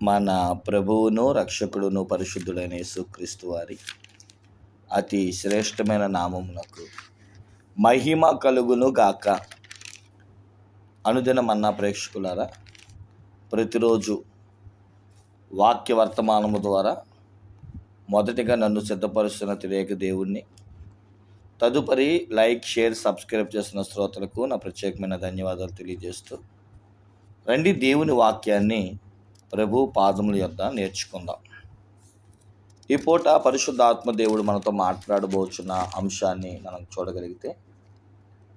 మన ప్రభువును రక్షకుడును పరిశుద్ధుడైన యేసుక్రీస్తు వారి అతి శ్రేష్టమైన నామమునకు మహిమ కలుగును గాక. అనుదిన మన్నా ప్రేక్షకులారా ప్రతిరోజు వాక్య వర్తమానము ద్వారా మొదటిగా నన్ను సిద్ధపరుస్తున్న తెలియక దేవుణ్ణి తదుపరి లైక్ షేర్ సబ్స్క్రైబ్ చేసిన శ్రోతలకు నా ప్రత్యేకమైన ధన్యవాదాలు తెలియజేస్తూ రండి దేవుని వాక్యాన్ని ప్రభు పాదముల యొద్ద నేర్చుకుందాం. ఈ పూట పరిశుద్ధాత్మ దేవుడు మనతో మాట్లాడబోచున్న అంశాన్ని మనం చూడగలిగితే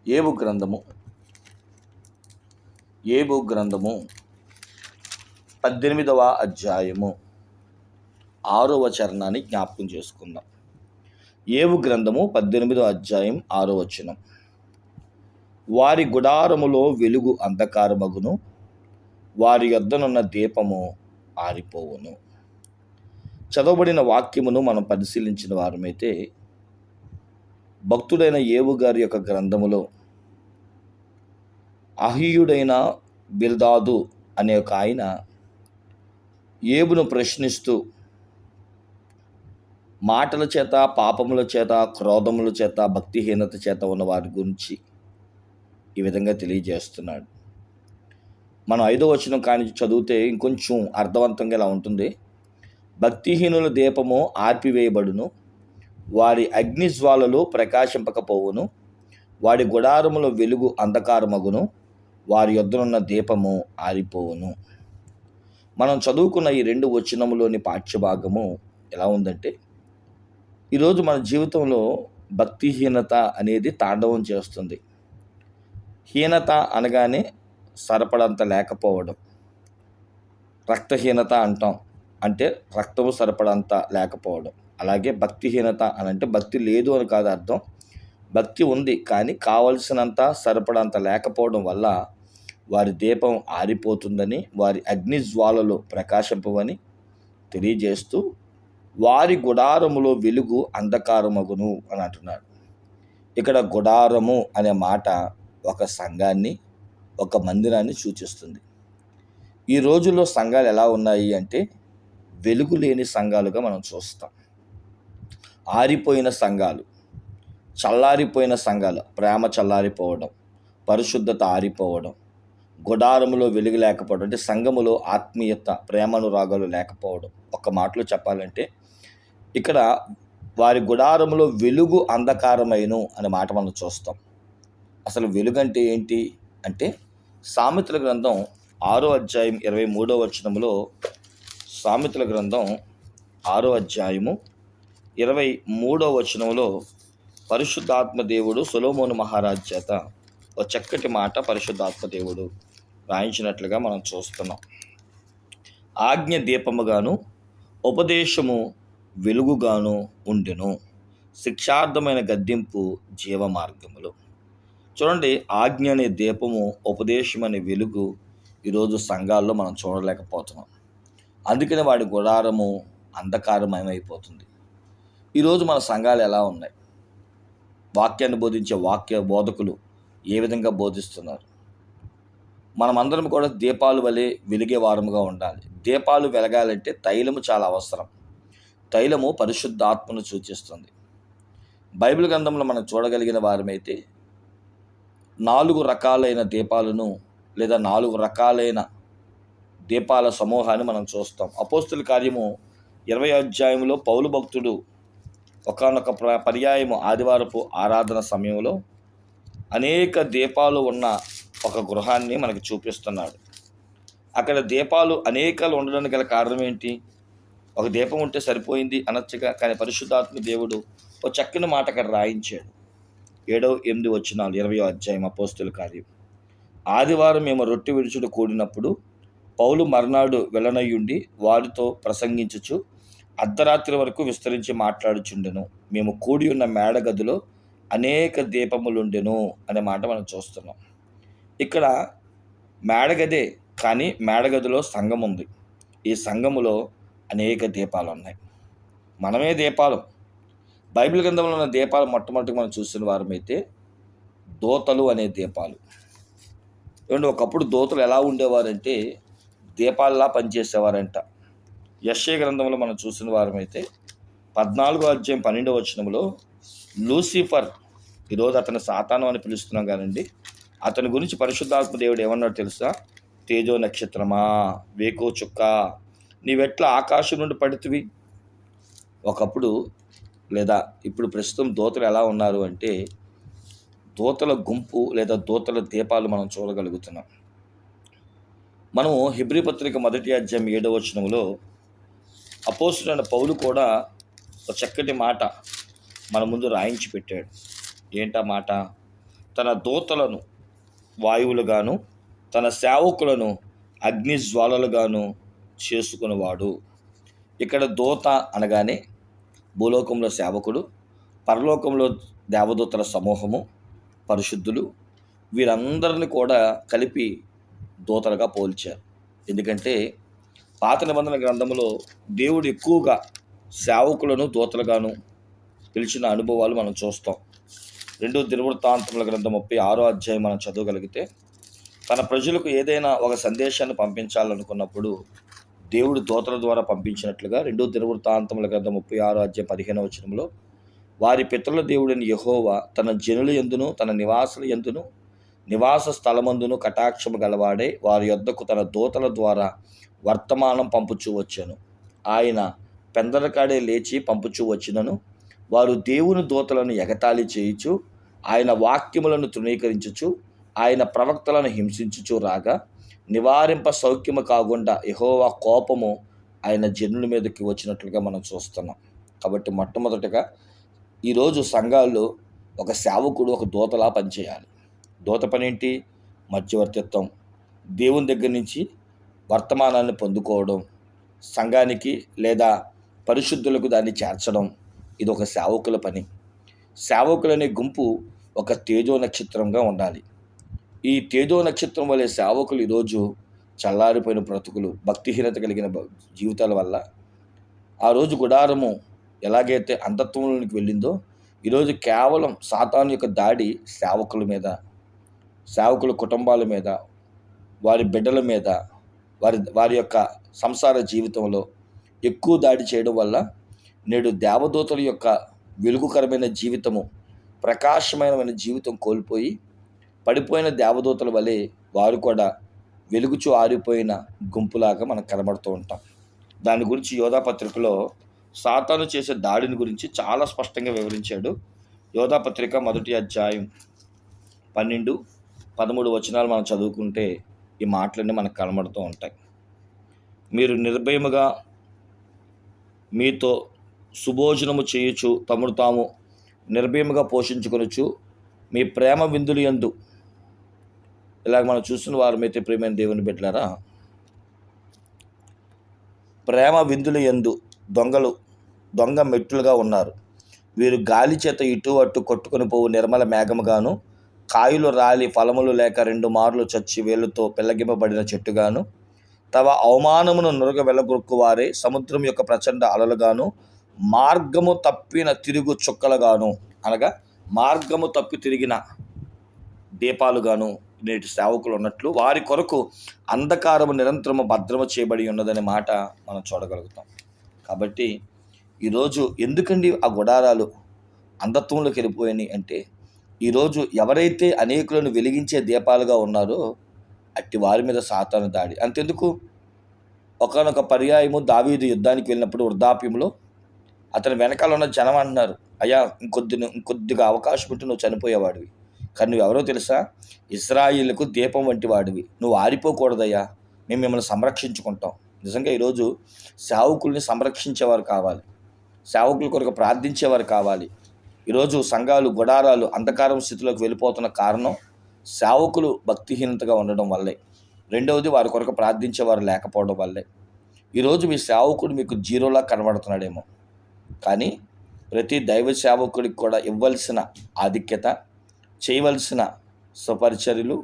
ఏబు గ్రంథము ఏబు గ్రంథము పద్దెనిమిదవ అధ్యాయము ఆరవ చరణాన్ని జ్ఞాపకం చేసుకుందాం. ఏవు గ్రంథము పద్దెనిమిదవ అధ్యాయం ఆరో వచనం. వారి గుడారములో వెలుగు అంధకారమగును వారి యొద్దనున్న దీపము ఆరిపోవును. చదవబడిన వాక్యమును మనం పరిశీలించిన వారమైతే భక్తుడైన ఏవు గారి యొక్క గ్రంథములో అహీయుడైన బిల్దాదు అనే ఒక ఆయన ఏబును ప్రశ్నిస్తూ మాటల చేత పాపముల చేత క్రోధముల చేత భక్తిహీనత చేత ఉన్న వారి గురించి ఈ విధంగా తెలియజేస్తున్నాడు. మనం ఐదో వచనం కానీ చదివితే ఇంకొంచెం అర్థవంతంగా ఇలా ఉంటుంది. భక్తిహీనుల దీపము ఆర్పివేయబడును వారి అగ్నిజ్వాలలు ప్రకాశింపకపోవును. వాడి గుడారముల వెలుగు అంధకారమగును. వారి యొద్దనున్న దీపము ఆరిపోవును. మనం చదువుకున్న ఈ రెండు వచనములోని పాఠ్యభాగము ఎలా ఉందంటే ఈరోజు మన జీవితంలో భక్తిహీనత అనేది తాండవం చేస్తుంది. హీనత అనగానే సరిపడంత లేకపోవడం. రక్తహీనత అంటాం. అంటే రక్తము సరిపడంత లేకపోవడం. అలాగే భక్తిహీనత అని అంటే భక్తి లేదు అని కాదు అర్థం. భక్తి ఉంది కానీ కావలసినంత సరిపడంత లేకపోవడం వల్ల వారి దీపం ఆరిపోతుందని వారి అగ్ని జ్వాలలు ప్రకాశింపవని తెలియజేస్తూ వారి గుడారములో వెలుగు అంధకారమగును అని అంటున్నాడు. ఇక్కడ గుడారము అనే మాట ఒక సంఘాన్ని ఒక మందిరాన్ని సూచిస్తుంది. ఈ రోజుల్లో సంఘాలు ఎలా ఉన్నాయి అంటే వెలుగు లేని సంఘాలుగా మనం చూస్తాం. ఆరిపోయిన సంఘాలు చల్లారిపోయిన సంఘాలు ప్రేమ చల్లారిపోవడం పరిశుద్ధత ఆరిపోవడం గుడారములో వెలుగు లేకపోవడం అంటే సంఘములో ఆత్మీయత ప్రేమనురాగాలు లేకపోవడం. ఒక మాటలో చెప్పాలంటే ఇక్కడ వారి గుడారంలో వెలుగు అంధకారమైను అనే మాట మనం చూస్తాం. అసలు వెలుగు అంటే ఏంటి? అంటే సామెతల గ్రంథం ఆరో అధ్యాయం ఇరవై మూడో వచనంలో సామెతల గ్రంథం ఆరో అధ్యాయము ఇరవై మూడో వచనంలో పరిశుద్ధాత్మ దేవుడు సులోమోను మహారాజ్ చేత ఒక చక్కటి మాట పరిశుద్ధాత్మ దేవుడు రాయించినట్లుగా మనం చూస్తున్నాం. ఆజ్ఞ దీపముగాను ఉపదేశము వెలుగుగాను ఉండెను. శిక్షార్థమైన గద్దింపు జీవ మార్గములు చూడండి ఆజ్ఞ అనే దీపము ఉపదేశం అనే వెలుగు ఈరోజు సంఘాల్లో మనం చూడలేకపోతున్నాం. అందుకని వాడి గుడారము అంధకారమయమైపోతుంది. ఈరోజు మన సంఘాలు ఎలా ఉన్నాయి? వాక్యాన్ని బోధించే వాక్య బోధకులు ఏ విధంగా బోధిస్తున్నారు? మనమందరం కూడా దీపాలు వలె వెలిగే వారముగా ఉండాలి. దీపాలు వెలగాలంటే తైలము చాలా అవసరం. తైలము పరిశుద్ధాత్మను సూచిస్తుంది. బైబిల్ గ్రంథంలో మనం చూడగలిగిన వారమైతే నాలుగు రకాలైన దీపాలను లేదా నాలుగు రకాలైన దీపాల సమూహాన్ని మనం చూస్తాం. అపోస్తుల కార్యము ఇరవై అధ్యాయంలో పౌలు భక్తుడు ఒకనొక పర్యాయము ఆదివారపు ఆరాధన సమయంలో అనేక దీపాలు ఉన్న ఒక గృహాన్ని మనకి చూపిస్తున్నాడు. అక్కడ దీపాలు అనేకాలు ఉండడానికి గల కారణం ఏంటి? ఒక దీపం ఉంటే సరిపోయింది అనొచ్చుగా కానీ పరిశుద్ధాత్మ దేవుడు ఒక చక్కని మాట అక్కడ రాయించాడు. ఏడవ ఎనిమిది వచ్చినాలు ఇరవై అధ్యాయం అపోస్తుల కార్యం. ఆదివారం మేము రొట్టె విడుచుడు కూడినప్పుడు పౌలు మర్నాడు వెళ్ళనయ్యుండి వారితో ప్రసంగించుచు అర్ధరాత్రి వరకు విస్తరించి మాట్లాడుచుండెను. మేము కూడి ఉన్న మేడగదిలో అనేక దీపములుండెను అనే మాట మనం చూస్తున్నాం. ఇక్కడ మేడగదే కానీ మేడగదిలో సంఘం ఉంది ఈ సంఘములో అనేక దీపాలు ఉన్నాయి మనమే దీపాలు. బైబిల్ గ్రంథంలో ఉన్న దీపాలు మొట్టమొదటి మనం చూసిన వారమైతే దోతలు అనే దీపాలు. ఏమంటే ఒకప్పుడు దోతలు ఎలా ఉండేవారంటే దీపాలలా పనిచేసేవారంట. యశ్య గ్రంథంలో మనం చూసిన వారమైతే పద్నాలుగో అధ్యాయం పన్నెండవ వచనంలో లూసిఫర్ ఈరోజు అతను సాతానం అని పిలుస్తున్నాం కానండి అతని గురించి పరిశుద్ధాత్మ దేవుడు ఏమన్నాడు తెలుసా? తేజో నక్షత్రమా వేకో చుక్క నీవెట్లా ఆకాశం నుండి పడుతువి? ఒకప్పుడు లేదా ఇప్పుడు ప్రస్తుతం దూతలు ఎలా ఉన్నారు అంటే దూతల గుంపు లేదా దూతల దీపాలు మనం చూడగలుగుతున్నాం. మనము హిబ్రి పత్రిక మొదటి అధ్యాయం ఏడవ వచనంలో అపోసుడైన పౌలు కూడా ఒక చక్కటి మాట మన ముందు రాయించి పెట్టాడు. ఏంటా మాట? తన దూతలను వాయువులుగాను తన సేవకులను అగ్ని జ్వాలలుగాను చేసుకునేవాడు. ఇక్కడ దూత అనగానే భూలోకంలో సేవకుడు పరలోకంలో దేవదూతల సమూహము పరిశుద్ధులు వీరందరిని కూడా కలిపి దూతలుగా పోల్చారు. ఎందుకంటే పాత నిబంధన గ్రంథంలో దేవుడు ఎక్కువగా సేవకులను దూతలుగాను పిలిచిన అనుభవాలు మనం చూస్తాం. రెండో దినవృత్తాంతముల గ్రంథం ముప్పై ఆరో అధ్యాయం మనం చదవగలిగితే తన ప్రజలకు ఏదైనా ఒక సందేశాన్ని పంపించాలనుకున్నప్పుడు దేవుడు దూతల ద్వారా పంపించినట్లుగా రెండో దినవృత్తాంతముల గ్రంథం ముప్పై ఆరు అధ్యాయ పదిహేనవ వచనంలో వారి పితరుల దేవుడిని యహోవా తన జనుల ఎందును తన నివాసుల ఎందును నివాస స్థలమందును కటాక్షము గలవాడే వారి యొద్దకు తన దూతల ద్వారా వర్తమానం పంపుచూ వచ్చాను. ఆయన పెందలకాడే లేచి పంపుచూ వచ్చినను. వారు దేవుని దూతలను ఎగతాళి చేయుచు ఆయన వాక్యములను తృణీకరించుచు ఆయన ప్రవక్తలను హింసించుచు రాగా నివారింప సౌఖ్యము కాకుండా యహోవా కోపము ఆయన జనుల మీదకి వచ్చినట్లుగా మనం చూస్తున్నాం. కాబట్టి మొట్టమొదటిగా ఈరోజు సంఘాల్లో ఒక సేవకుడు ఒక దూతలా పనిచేయాలి. దూత పనేంటి? మధ్యవర్తిత్వం. దేవుని దగ్గర నుంచి వర్తమానాన్ని పొందుకోవడం సంఘానికి లేదా పరిశుద్ధులకు దాన్ని చేర్చడం ఇది ఒక సేవకుల పని. సేవకులనే గుంపు ఒక తేజో నక్షత్రంగా ఉండాలి. ఈ తేజో నక్షత్రం వలె సేవకులు ఈరోజు చల్లారిపోయిన బ్రతుకులు భక్తిహీనత కలిగిన జీవితాల వల్ల ఆ రోజు గుడారము ఎలాగైతే అంధత్వంలోనికి వెళ్ళిందో ఈరోజు కేవలం సాతాను యొక్క దాడి సేవకుల మీద సేవకుల కుటుంబాల మీద వారి బిడ్డల మీద వారి వారి యొక్క సంసార జీవితంలో ఎక్కువ దాడి చేయడం వల్ల నేడు దేవదూతల యొక్క వెలుగుకరమైన జీవితము ప్రకాశమైన జీవితం కోల్పోయి పడిపోయిన దేవదూతల వలె వారు కూడా వెలుగుచు ఆరిపోయిన గుంపులాగా మనం కనబడుతూ ఉంటాం. దాని గురించి యోధా పత్రికలో సాతాను చేసే దాడిని గురించి చాలా స్పష్టంగా వివరించాడు. యోధా పత్రిక మొదటి అధ్యాయం పన్నెండు పదమూడు వచనాలు మనం చదువుకుంటే ఈ మాటలన్నీ మనకు కనబడుతూ ఉంటాయి. మీరు నిర్భయముగా మీతో సుభోజనము చేయొచ్చు తమను తాము నిర్భయముగా పోషించుకొనొచ్చు మీ ప్రేమ విందులు ఎందు ఇలాగ మనం చూస్తున్న వారమైతే ప్రేమైన దేవుని బిడ్డలారా ప్రేమ విందులు ఎందు దొంగలు దొంగ మెట్టులుగా ఉన్నారు. వీరు గాలి చేత ఇటు అటు కొట్టుకొని పోవు నిర్మల మేఘముగాను కాయలు రాలి ఫలములు లేక రెండు మార్లు చచ్చి వేలుతో పెళ్ళగింపబడిన చెట్టుగాను తమ అవమానమును నురగ వెళ్ళగొక్కు వారే సముద్రం యొక్క ప్రచండ అలలుగాను మార్గము తప్పిన తిరుగు చుక్కలుగాను అనగా మార్గము తప్పి తిరిగిన దీపాలుగాను నేటి సేవకులు ఉన్నట్లు వారి కొరకు అంధకారము నిరంతరము భద్రము చేయబడి ఉన్నదనే మాట మనం చూడగలుగుతాం. కాబట్టి ఈరోజు ఎందుకండి ఆ గుడారాలు అంధత్వంలోకి వెళ్ళిపోయినాయి అంటే ఈరోజు ఎవరైతే అనేకులను వెలిగించే దీపాలుగా ఉన్నారో అట్టి వారి మీద సాతాను దాడి. అంతెందుకు? ఒకనొక పర్యాయము దావీదు యుద్ధానికి వెళ్ళినప్పుడు వృద్ధాప్యంలో అతని వెనకాల ఉన్న జనం అంటున్నారు అయ్యా ఇంకొద్ది ఇంకొద్దిగా అవకాశం ఉంటే నువ్వు చనిపోయేవాడివి. కానీ నువ్వు ఎవరో తెలుసా? ఇస్రాయిల్కు దీపం వంటి వాడివి. నువ్వు ఆరిపోకూడదయ్యా. మేము మిమ్మల్ని సంరక్షించుకుంటాం. నిజంగా ఈరోజు సేవకుల్ని సంరక్షించేవారు కావాలి. సేవకుల కొరకు ప్రార్థించేవారు కావాలి. ఈరోజు సంఘాలు గుడారాలు అంధకారం స్థితిలోకి వెళ్ళిపోతున్న కారణం సేవకులు భక్తిహీనతగా ఉండడం వల్లే. రెండవది వారి కొరకు ప్రార్థించేవారు లేకపోవడం వల్లే. ఈరోజు మీ సేవకుడు మీకు జీరోలా కనబడుతున్నాడేమో. కానీ ప్రతి దైవ సేవకుడికి కూడా ఇవ్వాల్సిన ఆధిక్యత చేయవలసిన స్వపరిచర్యలు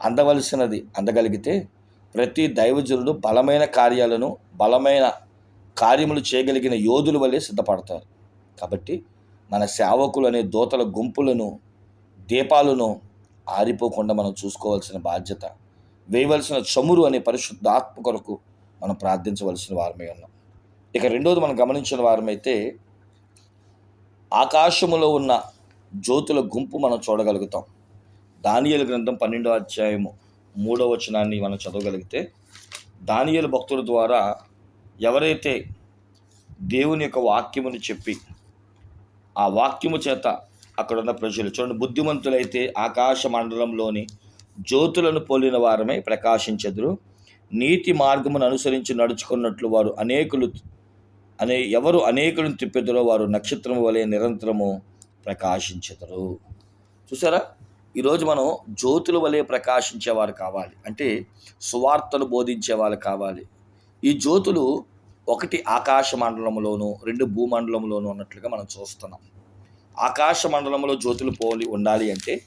అందవలసినది అందగలిగితే ప్రతి దైవజనుడు బలమైన కార్యాలను బలమైన కార్యములు చేయగలిగిన యోధుల వల్లే సిద్ధపడతారు. కాబట్టి మన సేవకులు అనే దూతల గుంపులను దీపాలను ఆరిపోకుండా మనం చూసుకోవాల్సిన బాధ్యత వేయవలసిన చమురు అనే పరిశుద్ధాత్మ కొరకు మనం ప్రార్థించవలసిన వారమే ఉన్నాం. ఇక రెండోది మనం గమనించిన వారమైతే ఆకాశములో ఉన్న జ్యోతుల గుంపు మనం చూడగలుగుతాం. దానియలు గ్రంథం పన్నెండో అధ్యాయము మూడో వచనాన్ని మనం చదవగలిగితే దానియలు భక్తుల ద్వారా ఎవరైతే దేవుని యొక్క వాక్యముని చెప్పి ఆ వాక్యము చేత అక్కడ ఉన్న ప్రజలు చూడండి బుద్ధిమంతులైతే ఆకాశ మండలంలోని జ్యోతులను పోలిన వారమై ప్రకాశించెదరు. నీతి మార్గమును అనుసరించి నడుచుకున్నట్లు వారు అనేకులు అనే ఎవరు అనేకులను తిప్పెదరో వారు నక్షత్రము వలె నిరంతరము ప్రకాశించెదరు. చూసారా? ఈరోజు మనం జ్యోతుల వలె ప్రకాశించేవారు కావాలి. అంటే సువార్తను బోధించే వాళ్ళు కావాలి. ఈ జ్యోతులు ఒకటి ఆకాశ మండలంలోను రెండు భూమండలంలోనూ ఉన్నట్లుగా మనం చూస్తున్నాం. ఆకాశ మండలంలో జ్యోతులు పోలి ఉండాలి అంటే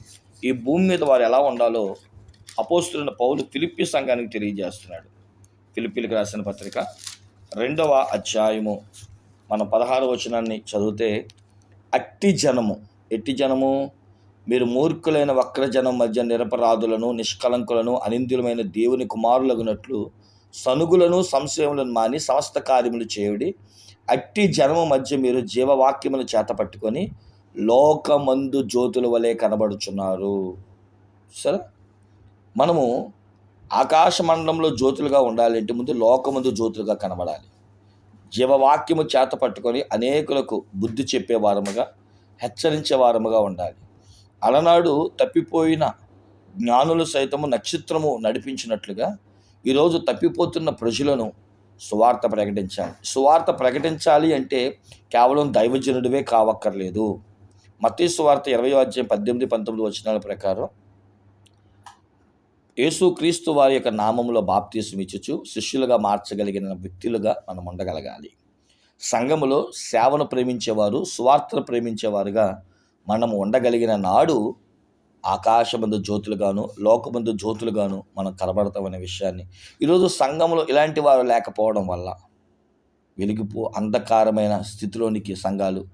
ఈ భూమి మీద వారు ఎలా ఉండాలో అపోస్తున్న పౌలు ఫిలిప్పి సంఘానికి తెలియజేస్తున్నాడు. ఫిలిప్పీలకు రాసిన పత్రిక రెండవ అధ్యాయము మన పదహారు వచనాన్ని చదివితే అట్టి జనము ఎట్టి జనము? మీరు మూర్ఖులైన వక్ర జనం మధ్య నిరపరాధులను నిష్కలంకులను అనిందులమైన దేవుని కుమారులగునట్లు సనుగులను సంశయములను మాని సమస్త కార్యములు చేయుడి. అట్టి జనము మధ్య మీరు జీవవాక్యములు చేత పట్టుకొని లోకమందు జ్యోతుల వలె కనబడుచున్నారు. సరే? మనము ఆకాశమండలంలో జ్యోతులుగా ఉండాలంటే ముందు లోకమందు జ్యోతులుగా కనబడాలి. జీవవాక్యము చేత పట్టుకొని అనేకులకు బుద్ధి చెప్పేవారముగా హెచ్చరించేవారముగా హెచ్చరించే వారముగా ఉండాలి. అలనాడు తప్పిపోయిన జ్ఞానులు సైతము నక్షత్రము నడిపించినట్లుగా ఈరోజు తప్పిపోతున్న ప్రజలను సువార్త ప్రకటించాలి. సువార్త ప్రకటించాలి అంటే కేవలం దైవజనుడివే కావక్కర్లేదు. మతీ సువార్త ఇరవై అధ్యాయం పద్దెనిమిది పంతొమ్మిది వచనాల ప్రకారం యేసుక్రీస్తు వారి యొక్క నామంలో బాప్తీసం ఇచ్చుచు శిష్యులుగా మార్చగలిగిన వ్యక్తులుగా మనం ఉండగలగాలి. సంఘములో సేవను ప్రేమించేవారు సువార్తను ప్రేమించేవారుగా మనము ఉండగలిగిన నాడు ఆకాశమందు జ్యోతులుగాను లోకమందు జ్యోతులుగాను మనం కనబడతామనే విషయాన్ని. ఈరోజు సంఘంలో ఇలాంటి వారు లేకపోవడం వల్ల వెలిగిపో అంధకారమైన స్థితిలోనికి సంఘాలు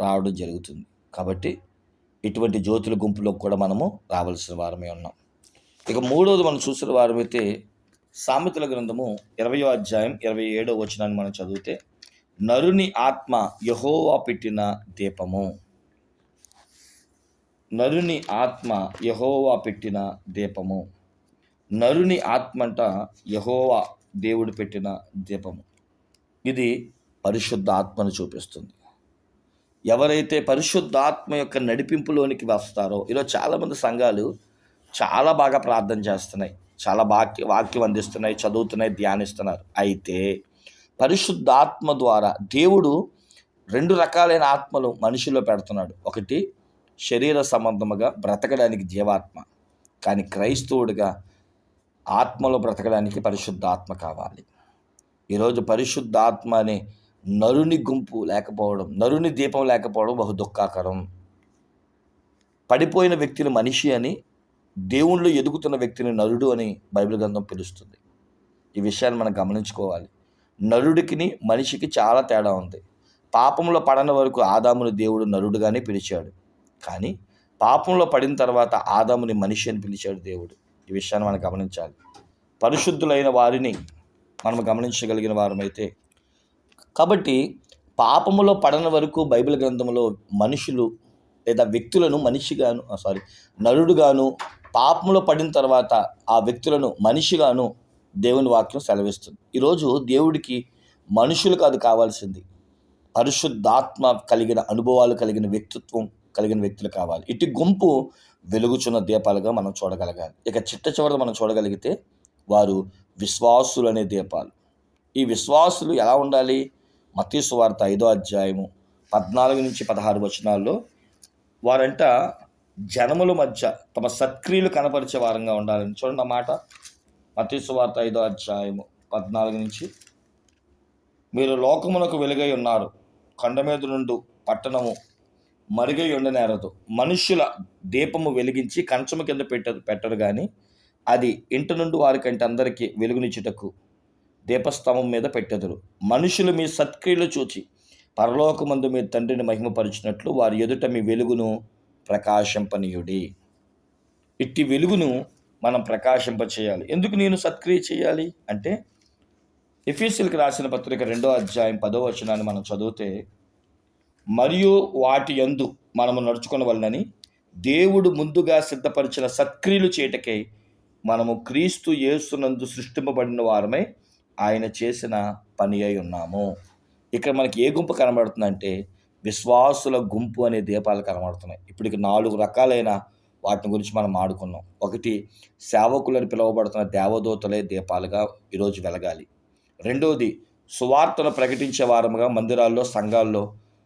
రావడం జరుగుతుంది. కాబట్టి ఇటువంటి జ్యోతుల గుంపులో కూడా మనము రావాల్సిన వారమే ఉన్నాం. ఇక మూడోది మనం చూసిన వారమైతే సామెతల గ్రంథము ఇరవయో అధ్యాయం ఇరవై ఏడో వచనాన్ని మనం చదివితే నరుని ఆత్మ యహోవా పెట్టిన దీపము. నరుని ఆత్మ యహోవా పెట్టిన దీపము. నరుని ఆత్మ అంట యహోవా దేవుడు పెట్టిన దీపము. ఇది పరిశుద్ధ ఆత్మను చూపిస్తుంది. ఎవరైతే పరిశుద్ధాత్మ యొక్క నడిపింపులోనికి వస్తారో ఇలా చాలామంది సంఘాలు చాలా బాగా ప్రార్థన చేస్తున్నాయి. చాలా వాక్య వాక్యం అందిస్తున్నాయి చదువుతున్నాయి ధ్యానిస్తున్నారు. అయితే పరిశుద్ధాత్మ ద్వారా దేవుడు రెండు రకాలైన ఆత్మలు మనిషిలో పెడుతున్నాడు. ఒకటి శరీర సంబంధముగా బ్రతకడానికి జీవాత్మ. కానీ క్రైస్తవుడిగా ఆత్మలో బ్రతకడానికి పరిశుద్ధాత్మ కావాలి. ఈరోజు పరిశుద్ధాత్మ అనే నరుని గుంపు లేకపోవడం నరుని దీపం లేకపోవడం బహు దుఃఖాకరం. పడిపోయిన వ్యక్తిని మనిషి అని దేవుళ్ళు ఎదుగుతున్న వ్యక్తిని నరుడు అని బైబిల్ గ్రంథం పిలుస్తుంది. ఈ విషయాన్ని మనం గమనించుకోవాలి. నరుడికి మనిషికి చాలా తేడా ఉంది. పాపంలో పడని వరకు ఆదాముని దేవుడు నరుడుగానే పిలిచాడు. కానీ పాపంలో పడిన తర్వాత ఆదాముని మనిషి అని పిలిచాడు దేవుడు. ఈ విషయాన్ని మనం గమనించాలి. పరిశుద్ధులైన వారిని మనం గమనించగలిగిన వారమైతే కాబట్టి పాపములో పడని వరకు బైబిల్ గ్రంథంలో మనుషులు లేదా వ్యక్తులను మనిషిగాను సారీ నరుడుగాను పాపంలో పడిన తర్వాత ఆ వ్యక్తులను మనిషిగాను దేవుని వాక్యం సెలవిస్తుంది. ఈరోజు దేవుడికి మనుషులు కాదు కావాల్సింది. పరిశుద్ధాత్మ కలిగిన అనుభవాలు కలిగిన వ్యక్తిత్వం కలిగిన వ్యక్తులు కావాలి. ఇటు గుంపు వెలుగుచున్న దీపాలుగా మనం చూడగలగాలి. ఇక చిట్ట చివరి మనం చూడగలిగితే వారు విశ్వాసులు అనే దీపాలు. ఈ విశ్వాసులు ఎలా ఉండాలి? మతీసు వార్త ఐదో అధ్యాయము పద్నాలుగు నుంచి పదహారు వచనాల్లో వారంట జనముల మధ్య తమ సత్క్రియలు కనపరిచే వారంగా ఉండాలని చూడండి మాట. మతీసు వార్త ఐదో అధ్యాయము పద్నాలుగు నుంచి. మీరు లోకమునకు వెలుగై ఉన్నారు. కొండ మీద నుండి పట్టణము మరుగై ఉండనేరదు మనుష్యుల దీపము వెలిగించి కంచము కింద పెట్టరు పెట్టరు కానీ అది ఇంటి నుండి వారికంటే అందరికీ వెలుగునిచ్చుటకు దీపస్తంభం మీద పెట్టెదరు. మనుషులు మీ సత్క్రియలు చూచి పరలోకమందు మీ తండ్రిని మహిమపరిచినట్లు వారి ఎదుట మీ వెలుగును ప్రకాశింపనీయుడి. ఇట్టి వెలుగును మనం ప్రకాశింప చేయాలి ఎందుకు నేను సత్క్రియ చేయాలి? అంటే ఎఫీసీలకు రాసిన పత్రిక రెండో అధ్యాయం పదో వచనాన్ని మనం చదివితే మరియు వాటి యందు మనము నడుచుకున్న వలనని దేవుడు ముందుగా సిద్ధపరిచిన సత్క్రియలు చేటకై మనము క్రీస్తు యేసునందు సృష్టింపబడిన వారమై ఆయన చేసిన పని అయి ఉన్నాము. ఇక్కడ మనకి ఏ గుంపు కనబడుతుందంటే విశ్వాసుల గుంపు అనే దీపాలు కనబడుతున్నాయి. ఇప్పటికి నాలుగు రకాలైన వాటిని గురించి మనం ఆడుకున్నాం. ఒకటి సేవకులను పిలువబడుతున్న దేవదూతలే దీపాలుగా ఈరోజు వెలగాలి. రెండవది సువార్తను ప్రకటించే వారముగా మందిరాల్లో సంఘాల్లో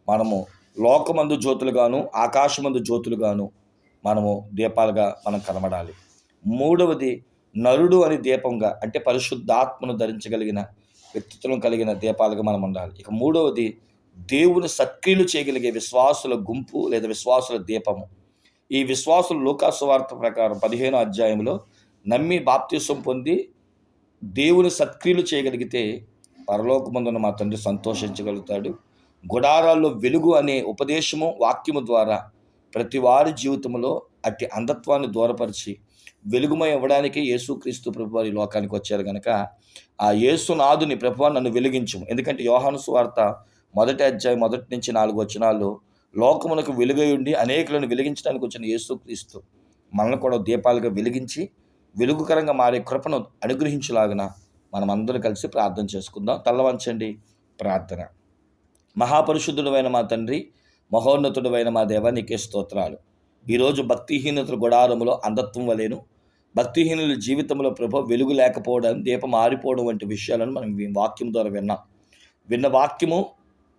మనము లోకమందు జ్యోతులుగాను ఆకాశమందు జ్యోతులుగాను మనము దీపాలుగా మనం కనబడాలి. మూడవది నరుడు అని దీపంగా అంటే పరిశుద్ధాత్మను ధరించగలిగిన వ్యక్తిత్వం కలిగిన దీపాలుగా మనం ఉండాలి. ఇక మూడవది దేవుని సక్రియలు చేయగలిగే విశ్వాసుల గుంపు లేదా విశ్వాసుల దీపము. ఈ విశ్వాసులు లోకాసు వార్త ప్రకారం పదిహేను అధ్యాయంలో నమ్మి బాప్తీసం పొంది దేవుని సత్క్రియలు చేయగలిగితే పరలోకమందున మా తండ్రి సంతోషించగలుగుతాడు. గుడారాల్లో వెలుగు అనే ఉపదేశము వాక్యము ద్వారా ప్రతి వారి జీవితంలో అట్టి అంధత్వాన్ని దూరపరిచి వెలుగుమై ఇవ్వడానికి యేసుక్రీస్తు ప్రభు వారి లోకానికి వచ్చారు కనుక ఆ యేసునాథుని ప్రభు నన్ను వెలిగించము. ఎందుకంటే యోహాను సువార్త మొదటి అధ్యాయం మొదటి నుంచి నాలుగు వచనాల్లో లోకమునకు వెలుగై ఉండి అనేకులను వెలిగించడానికి వచ్చిన యేసుక్రీస్తు మనల్ని కూడా దీపాలుగా వెలిగించి వెలుగుకరంగా మారే కృపను అనుగ్రహించలాగిన మనం అందరూ కలిసి ప్రార్థన చేసుకుందాం. తల్లవంచండి ప్రార్థన. మహాపరిశుద్ధుడైన మా తండ్రి మహోన్నతుడైన మా దేవ నీకే స్తోత్రాలు. ఈరోజు భక్తిహీనతల గుడారములో అంధత్వం వలేను భక్తిహీనుల జీవితంలో ప్రభు వెలుగు లేకపోవడం దీపం ఆరిపోవడం వంటి విషయాలను మనం వాక్యం ద్వారా విన్నాం. విన్న వాక్యము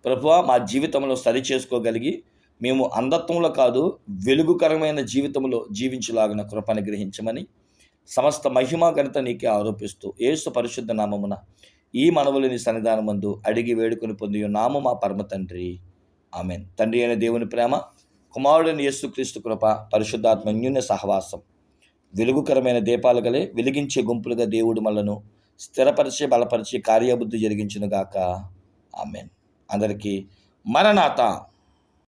ప్రభువ మా జీవితంలో సరి చేసుకోగలిగి మేము అంధత్వంలో కాదు వెలుగుకరమైన జీవితంలో జీవించలాగిన కృపను గ్రహించమని సమస్త మహిమ ఘనత నీకే ఆరోపిస్తూ ఏసు పరిశుద్ధ నామమున ఈ మనవులని సన్నిధానం మందు అడిగి వేడుకొని పొంది నామ మా పరమ తండ్రి. ఆమెన్. తండ్రి అయిన దేవుని ప్రేమ కుమారుడైన యేసుక్రీస్తు కృప పరిశుద్ధాత్మ అన్యోన్య సహవాసం. వెలుగుకరమైన దీపాలు గలే వెలిగించే గుంపులుగా దేవుడు మళ్ళను స్థిరపరిచి బలపరిచి కార్యబుద్ధి జరిగించునుగాక. ఆమెన్. అందరికీ మరణాత